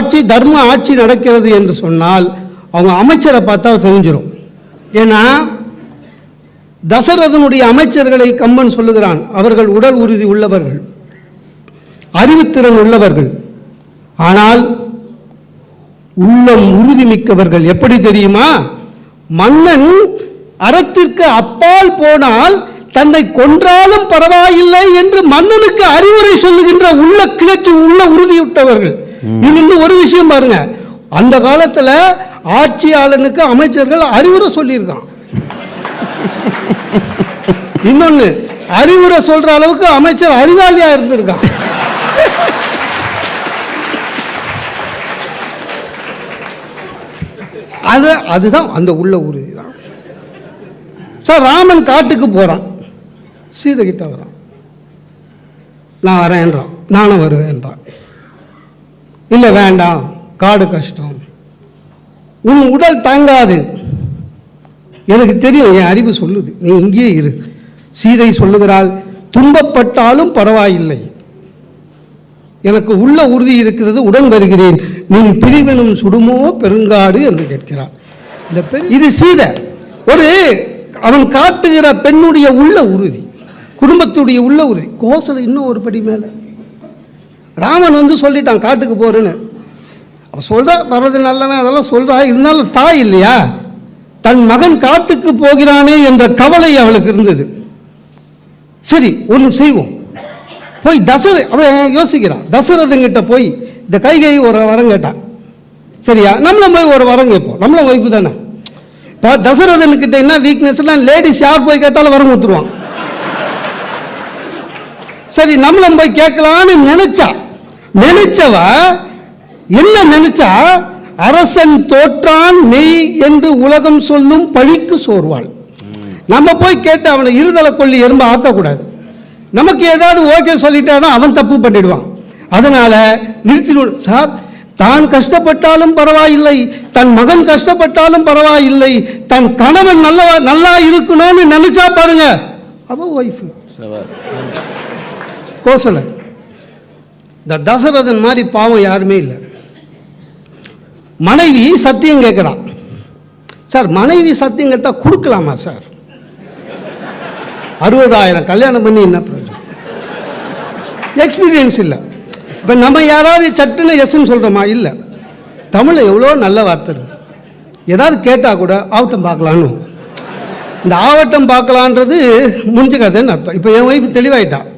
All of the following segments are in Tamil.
ஆட்சி தர்ம ஆட்சி நடக்கிறது என்று சொன்னால் அவங்க அமைச்சரை பார்த்தா தெரிஞ்சிடும் ஏன்னா தசரதனுடைய அமைச்சர்களை கம்பன் சொல்லுகிறான். அவர்கள் உடல் உறுதி உள்ளவர்கள் அறிவுத்திறன் உள்ளவர்கள். ஆனால் உள்ளம் உறுதி மிக்கவர்கள் எப்படி தெரியுமா? மன்னன் அறத்திற்கு அப்பால் போனால் தன்னை கொன்றாலும் பரவாயில்லை என்று மன்னனுக்கு அறிவுரை சொல்லுகின்ற உள்ள கிளர்ச்சி உள்ள உறுதியுட்டவர்கள். இன்னும் ஒரு விஷயம் பாருங்க. அந்த காலத்துல ஆட்சியாளனுக்கு அமைச்சர்கள் அறிவுரை சொல்லியிருக்கான். இன்னொன்னு அறிவுரை சொல்ற அளவுக்கு அமைச்சர் அறிவாளியா இருந்திருக்கான். அது அதுதான் அந்த உள்ள உறுதி தான் சார் ராமன் காட்டுக்கு போறான். சீதை கிட்ட வரான். நான் வரேன்றான். நானும் வருவேன்றான். இல்லை வேண்டாம். காடு கஷ்டம். உன் உடல் தாங்காது. எனக்கு தெரியும் என் அறிவு சொல்லுது. நீ இங்கேயே இரு. சீதை சொல்லுகிறாள் துன்பப்பட்டாலும் பரவாயில்லை. எனக்கு உள்ள உறுதி இருக்கிறது உடன் வருகிறேன். நின் பிரிவினும் சுடுமோ பெருங்காடு என்று கேட்கிறார் இந்த பெண் இது சீதை. ஒரு அவன் காட்டுகிற பெண்ணுடைய உள்ள உறுதி. குடும்பத்துடைய உள்ள உறுதி. கோசலை இன்னும் ஒரு படி மேலே. ராமன் வந்து சொல்லிட்டான் காட்டுக்கு போறேன்னு. அவன் சொல்றா வர்றது நல்லவன் அதெல்லாம் சொல்றா இருந்தாலும் தாய் இல்லையா? தன் மகன் காட்டுக்கு போகிறானே என்ற கவலை அவளுக்கு இருந்தது. சரி ஒன்று செய்வோம். போய் தசர அவன் யோசிக்கிறான் தசரதங்கிட்ட போய் இந்த கைகை ஒரு வரம் கேட்டான் சரியா? நம்மளும் போய் ஒரு வரம் கேட்போம். நம்மளும் ஒய்ஃபு தானே? இப்போ தசரதன்கிட்ட என்ன வீக்னஸ்லாம் லேடிஸ் யார் போய் கேட்டாலும் வரம் கொடுத்துருவான். சரி நம்மளும் போய் கேட்கலான்னு நினைச்சா நினைச்சவ என்ன நினைச்சா அரசன் தோற்றான் மெய் என்று உலகம் சொல்லும் பழிக்கு சோர்வாள். நம்ம போய் கேட்டு அவனை இருதலை கொள்ளி எறும்ப ஆக்கக்கூடாது நமக்கு ஏதாவது ஓகே சொல்லிட்டானா அவன் தப்பு பண்ணிடுவான். அதனால நிறுத்திடுவோம். சார் தான் கஷ்டப்பட்டாலும் பரவாயில்லை தன் மகன் கஷ்டப்பட்டாலும் பரவாயில்லை தன் கணவன் நல்லவா நல்லா இருக்கணும்னு நினைச்சா பாருங்க. அவ ஒய்ஃபு கோசலை இந்த தசரதன் மாதிரி பாவம் யாருமே இல்லை. மனைவி சத்தியம் கேட்குறான் சார் மனைவி சத்தியம் கேட்டால் கொடுக்கலாமா சார்? அறுபதாயிரம் கல்யாணம் பண்ணி என்ன பிரயோஜனம்? எக்ஸ்பீரியன்ஸ் இல்லை. இப்போ நம்ம யாராவது சட்டுன்னு எஸ்ன்னு சொல்கிறோமா இல்லை. தமிழில் எவ்வளோ நல்ல வார்த்தை இருக்கு. ஏதாவது கேட்டால் கூட ஆவட்டம் பார்க்கலான்னு இந்த ஆவட்டம் பார்க்கலான்றது முடிஞ்ச கதைன்னு அர்த்தம். இப்போ என் ஒய்ஃப் தெளிவாயிட்டான்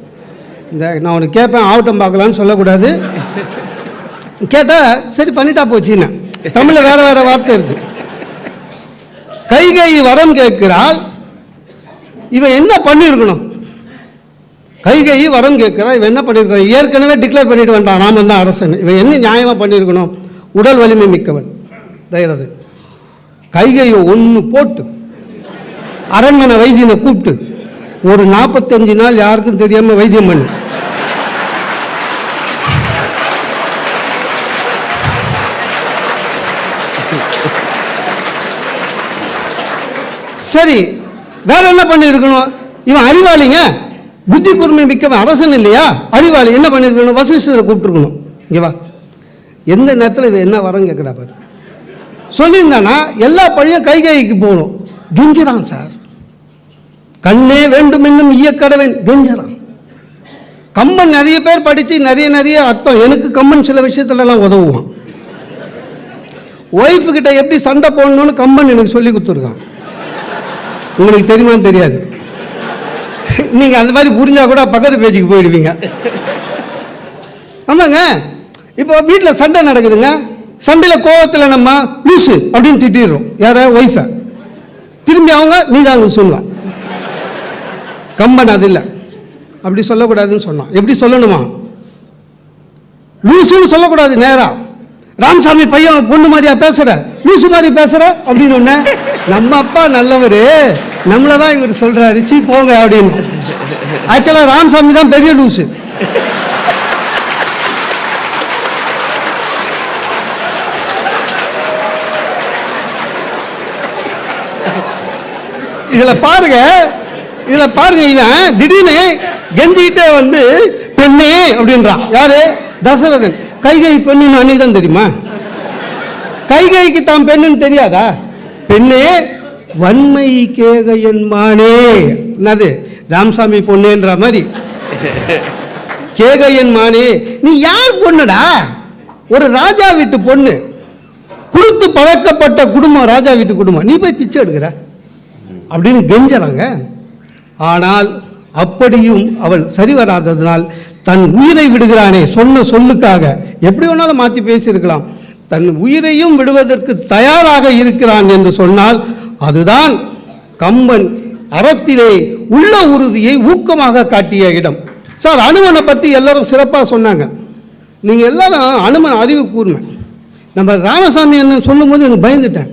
இந்த நான் உனக்கு கேட்பேன் ஆவட்டம் பார்க்கலான்னு சொல்லக்கூடாது. கேட்டால் சரி பண்ணிட்டா போச்சுன்னு. தமிழில் வேற வேற வார்த்தை இருக்கு. கைகை வரம் கேட்கிறாள். இவன் என்ன பண்ணியிருக்கணும் கைகை வரம் கேட்குறா இவன் என்ன பண்ணியிருக்கணும் ஏற்கனவே டிக்ளேர் பண்ணிட்டு வந்தான் நாம தான் அரசன். இவன் என்ன நியாயமாக பண்ணியிருக்கணும் உடல் வலிமை மிக்கவன். தயரது கைகையை ஒன்று போட்டு அரண்மனை வைத்தியனை கூப்பிட்டு ஒரு நாற்பத்தஞ்சு நாள் யாருக்கும் தெரியாமல் வைத்தியம் பண்ணு. சரி வேற என்ன பண்ணியிருக்கணும்? இவன் அறிவாளிங்க. புத்தி கூர்மை மிக்கவன் அரசன் இல்லையா? அறிவாளி என்ன பண்ணியிருக்கணும்? வசிஷ்டரை கூப்பிட்டுருக்கணும். இங்கே வா. எந்த நேரத்தில் இது என்ன வரம் கேட்குறா பாரு. சொல்லியிருந்தானா எல்லா பழியும் கை கைக்கு போகணும். கெஞ்சுறான் சார். கண்ணே வேண்டும் என்னும் ஈயக்கடவேன் கெஞ்சுறான். கம்பன் நிறைய பேர் படித்து நிறைய நிறைய அர்த்தம். எனக்கு கம்பன் சில விஷயத்துலலாம் உதவுவான். ஒய்ஃபு கிட்ட எப்படி சண்டை போடணும்னு கம்பன் எனக்கு சொல்லி கொடுத்துருக்கான். உங்களுக்கு தெரியுமான்னு தெரியாது. நீங்கள் அந்த மாதிரி புரிஞ்சால் கூட பக்கத்து பேஜுக்கு போயிடுவீங்க. ஆமாங்க. இப்போ வீட்டில் சண்டை நடக்குதுங்க. சண்டையில் கோவத்தில் நம்ம லூசு அப்படின்னு திட்டிடுறோம். யார? ஒய்ஃபை திரும்பி அவங்க நீ தான் சொல்லுவேன் கம்பன் அது இல்லை. அப்படி சொல்லக்கூடாதுன்னு சொன்னான். எப்படி சொல்லணுமா? லூசுன்னு சொல்லக்கூடாது நேரா. ராமசாமி பையன் பொண்ணு மாதிரியா பேசுற? லூசு மாதிரி பேசுற? அப்படின்னு ஒண்ணு நம்ம அப்பா நல்லவர். நம்மளை தான் இவர் சொல்றாரு. சீ போங்க அப்படின்னு. ஆக்சுவலா ராமசாமி தான் பெரிய லூசு. இதில் பாருங்க இதுல பாருங்க இவன் திடீர்னு கெஞ்சிக்கிட்டே வந்து பெண்ணே அப்படின்றான். யாரு? தசரதன். கைகை பெண்ணு அன்னைக்கு தெரியுமா? கைகைக்கு தான் பெண்ணுன்னு தெரியாதா? பெண்ணே வன்மை கேகையன் மானே என்னது? ராமசாமி பொண்ணுன்ற மாதிரி. கேகையன் மானே நீ யார் பொண்ணுடா? ஒரு ராஜா வீட்டு பொண்ணு. கொடுத்து பழக்கப்பட்ட குடும்பம் ராஜா வீட்டு குடும்பம். நீ போய் பிச்சை எடுக்கிற. அப்படின்னு கெஞ்சறாங்க. ஆனால் அப்படியும் அவள் சரி வராததினால் தன் உயிரை விடுகிறானே சொன்ன சொல்லுக்காக எப்படி வேணாலும் மாற்றி பேசியிருக்கலாம். தன் உயிரையும் விடுவதற்கு தயாராக இருக்கிறான் என்று சொன்னால் அதுதான் கம்பன் அறத்திலே உள்ள உறுதியை ஊக்கமாக காட்டிய இடம். சார் அனுமனை பற்றி எல்லாரும் சிறப்பாக சொன்னாங்க. நீங்கள் எல்லாரும் அனுமன் அறிவு கூர்மை. நம்ம ராமசாமி என்ன சொல்லும்போது எனக்கு பயந்துட்டேன்.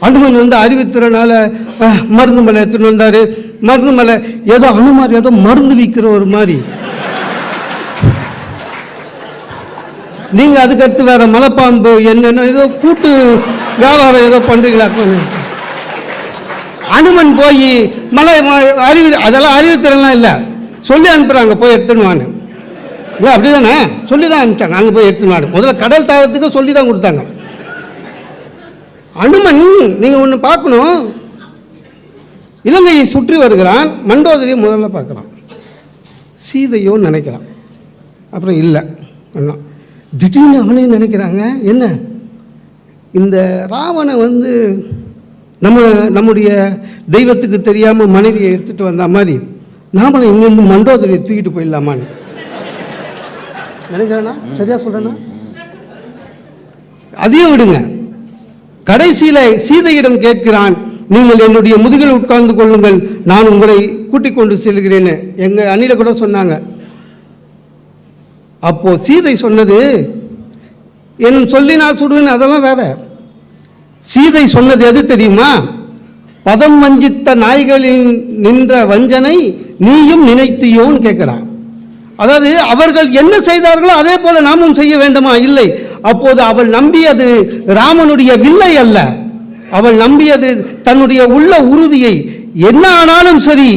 அனுமன் வந்து அறிவித்திறனால அஹ், மருந்து மலை எடுத்துன்னு வந்தார். மருந்து மலை ஏதோ அனுமார் ஏதோ மருந்து விற்கிற ஒரு மாதிரி. நீங்கள் அதுக்கடுத்து வேற மலைப்பாம்பு என்னென்ன ஏதோ கூட்டு வியாபாரம் ஏதோ பண்ணுறீங்களா அனுமன் போய் மலை அறிவு அதெல்லாம் அறிவுத்திறன்லாம் இல்லை. சொல்லி அனுப்புகிறாங்க போய் எடுத்துன்னு வாங்க இல்லை அப்படி தானே சொல்லி தான் அனுப்பிச்சாங்க அங்கே போய் எடுத்துன்னு வாங்க முதல்ல கடல் தாவத்துக்கு சொல்லி தான் கொடுத்தாங்க. அனுமன் நீங்கள் ஒன்று பார்க்கணும். இலங்கையை சுற்றி வருகிறான். மண்டோதரியை முதல்ல பார்க்குறான். சீதையோன்னு நினைக்கிறான். அப்புறம் இல்லை. அண்ணா திடீர்னு அவனே நினைக்கிறாங்க என்ன? இந்த ராவணை வந்து நம்ம நம்முடைய தெய்வத்துக்கு தெரியாமல் மனைவியை எடுத்துகிட்டு வந்த மாதிரி நாமளும் இங்கேருந்து மண்டோதரியை தூக்கிட்டு போயிடலாமான்னு. நினைக்கிறேன்னா சரியா சொல்கிறேன்னா அதையும் விடுங்க. கடைசியில் சீதையிடம் கேட்கிறான் நீங்கள் என்னுடைய முதுகில் உட்கார்ந்து கொள்ளுங்கள். நான் உங்களை கூட்டிக் கொண்டு செல்கிறேன்னு எங்க அணில கூட சொன்னாங்க. அப்போ சீதை சொன்னது என் சொல்லி நான் சுடுவேன் அதெல்லாம் வேற. சீதை சொன்னது எது தெரியுமா? பதம் வஞ்சித்த நாய்களின் நின்ற வஞ்சனை நீயும் நினைத்தியோன்னு கேட்கிறான். அதாவது அவர்கள் என்ன செய்தார்களோ அதே போல நாமும் செய்ய வேண்டுமா? இல்லை. அப்போது அவள் நம்பியது ராமனுடைய வில்லை அல்ல. அவள் நம்பியது தன்னுடைய உள்ள உறுதியை. என்ன ஆனாலும் சரி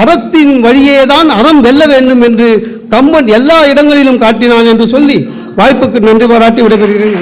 அறத்தின் வழியே தான் அறம் வெல்ல வேண்டும் என்று கம்பன் எல்லா இடங்களிலும் காட்டினான் என்று சொல்லி வாய்ப்புக்கு நன்றி பாராட்டி விடைபெறுகிறேன்.